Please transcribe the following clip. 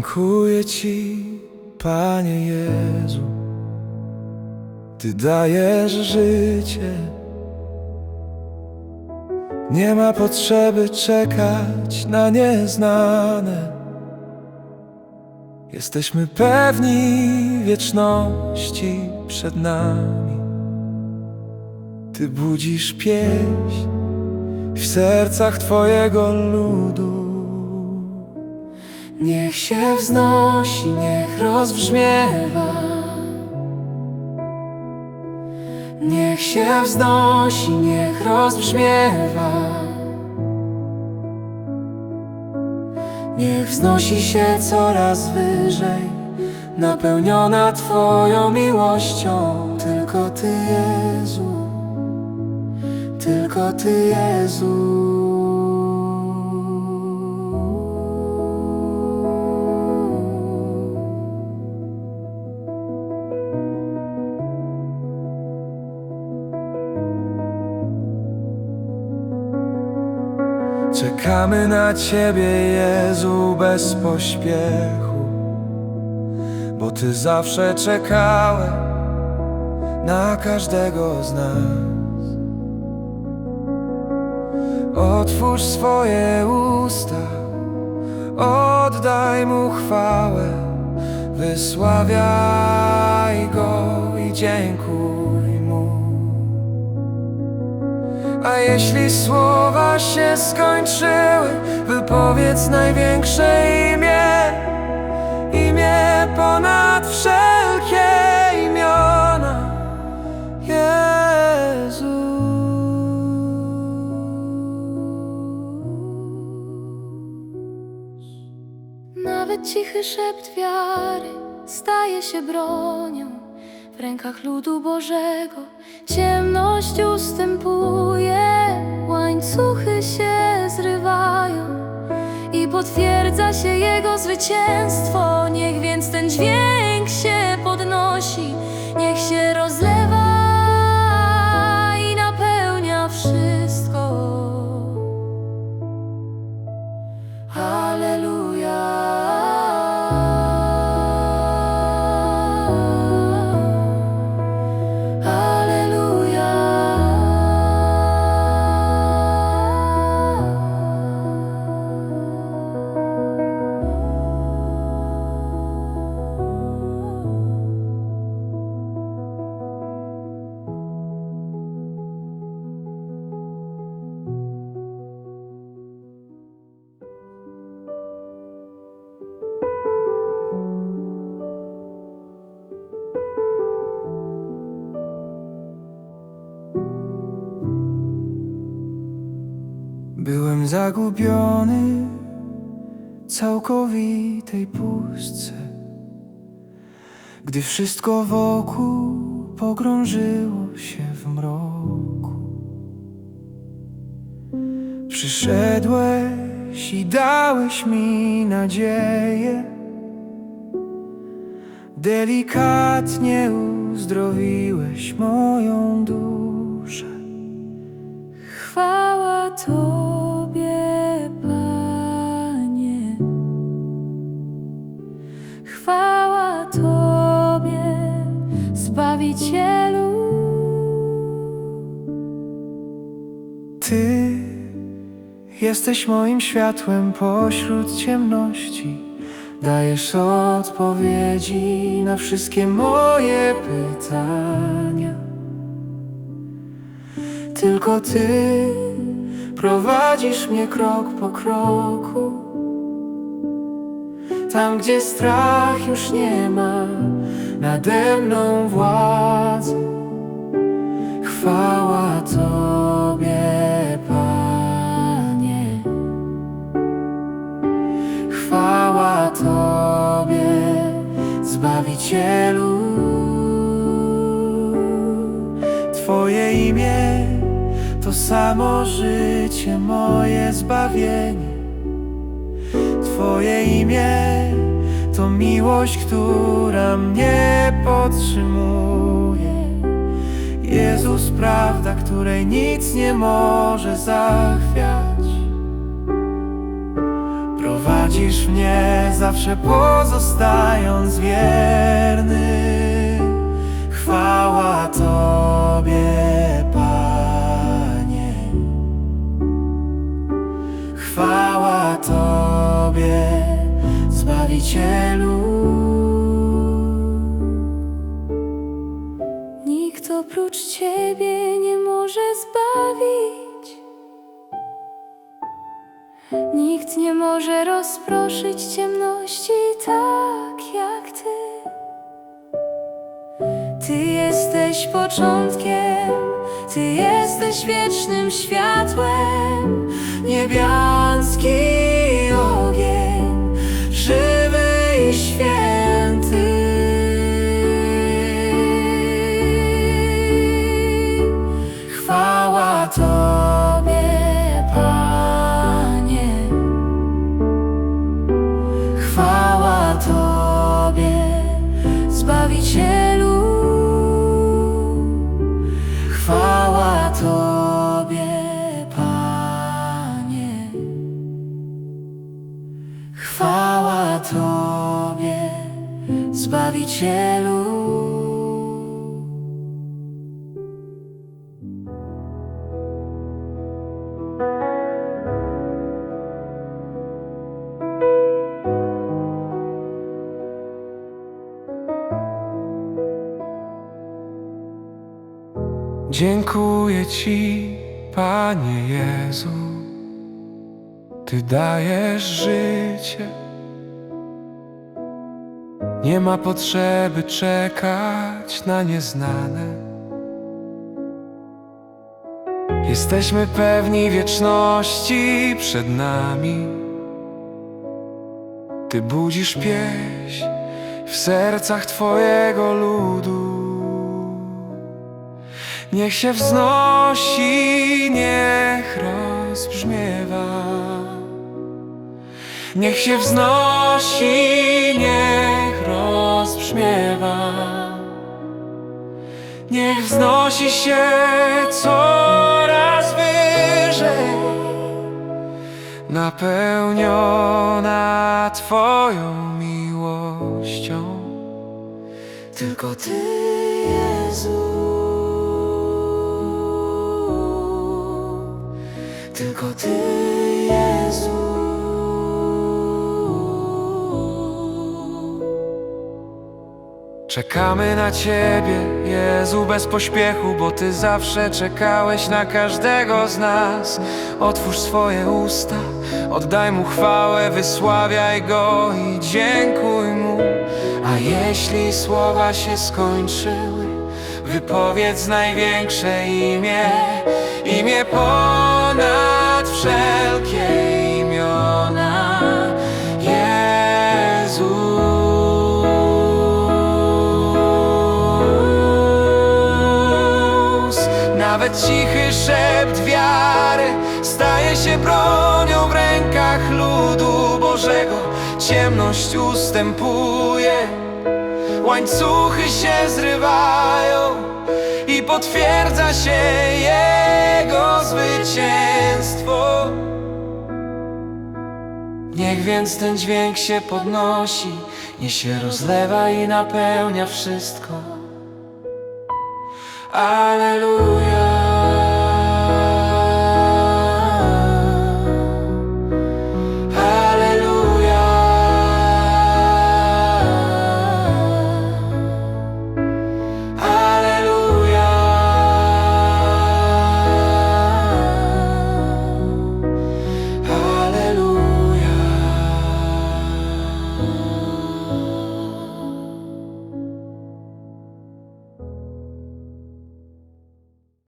Dziękuję Ci, Panie Jezu. Ty dajesz życie. Nie ma potrzeby czekać na nieznane. Jesteśmy pewni wieczności przed nami. Ty budzisz pieśń w sercach Twojego ludu. Niech się wznosi, niech rozbrzmiewa. Niech się wznosi, niech rozbrzmiewa. Niech wznosi się coraz wyżej, napełniona Twoją miłością. Tylko Ty, Jezu, tylko Ty, Jezu. Czekamy na Ciebie, Jezu, bez pośpiechu, bo Ty zawsze czekałeś na każdego z nas. Otwórz swoje usta, oddaj Mu chwałę, wysławiaj Go i dziękuj Mu. A jeśli słowa się skończyły, wypowiedz największe imię, imię ponad wszelkie imiona. Jezu. Nawet cichy szept wiary staje się bronią w rękach ludu Bożego. Ciemność ustępuje, łańcuchy się zrywają i potwierdza się Jego zwycięstwo. Niech więc ten dźwięk się podnosi, niech się rozlewa i napełnia wszystko. Zagubiony w całkowitej pustce, gdy wszystko wokół pogrążyło się w mroku. Przyszedłeś i dałeś mi nadzieję, delikatnie uzdrowiłeś moją duszę. Chwała Tobie, Zbawicielu. Ty jesteś moim światłem pośród ciemności. Dajesz odpowiedzi na wszystkie moje pytania. Tylko Ty prowadzisz mnie krok po kroku. Tam, gdzie strach już nie ma nade mną władzy. Chwała Tobie, Panie. Chwała Tobie, Zbawicielu. Twoje imię to samo życie, moje zbawienie. Twoje imię to miłość, która mnie podtrzymuje. Jezus, prawda, której nic nie może zachwiać. Prowadzi Prowadzisz mnie zawsze pozostając wierny Chwała Tobie, Panie Chwała Tobie, Zbawicielu Nikt oprócz Ciebie nie może zbawić. Nikt nie może rozproszyć ciemności tak jak Ty. Ty jesteś początkiem, Ty jesteś wiecznym światłem. Niebiański Dziękuję Ci, Panie Jezu, Ty dajesz życie. Nie ma potrzeby czekać na nieznane. Jesteśmy pewni wieczności przed nami. Ty budzisz pieśń w sercach Twojego ludu. Niech się wznosi, niech rozbrzmiewa. Niech się wznosi, niech rozbrzmiewa. Niech wznosi się coraz wyżej, napełniona Twoją miłością. Tylko Ty, Jezu. Tylko Ty, Jezu. Czekamy na Ciebie, Jezu, bez pośpiechu, bo Ty zawsze czekałeś na każdego z nas. Otwórz swoje usta, oddaj Mu chwałę, wysławiaj Go i dziękuj Mu. A jeśli słowa się skończyły, wypowiedz największe imię, imię ponad wszelkie imiona. Jezus. Nawet cichy szept wiary staje się bronią w rękach ludu Bożego. Ciemność ustępuje, łańcuchy się zrywają potwierdza się Jego zwycięstwo. Niech więc ten dźwięk się podnosi, niech się rozlewa i napełnia wszystko. Aleluja.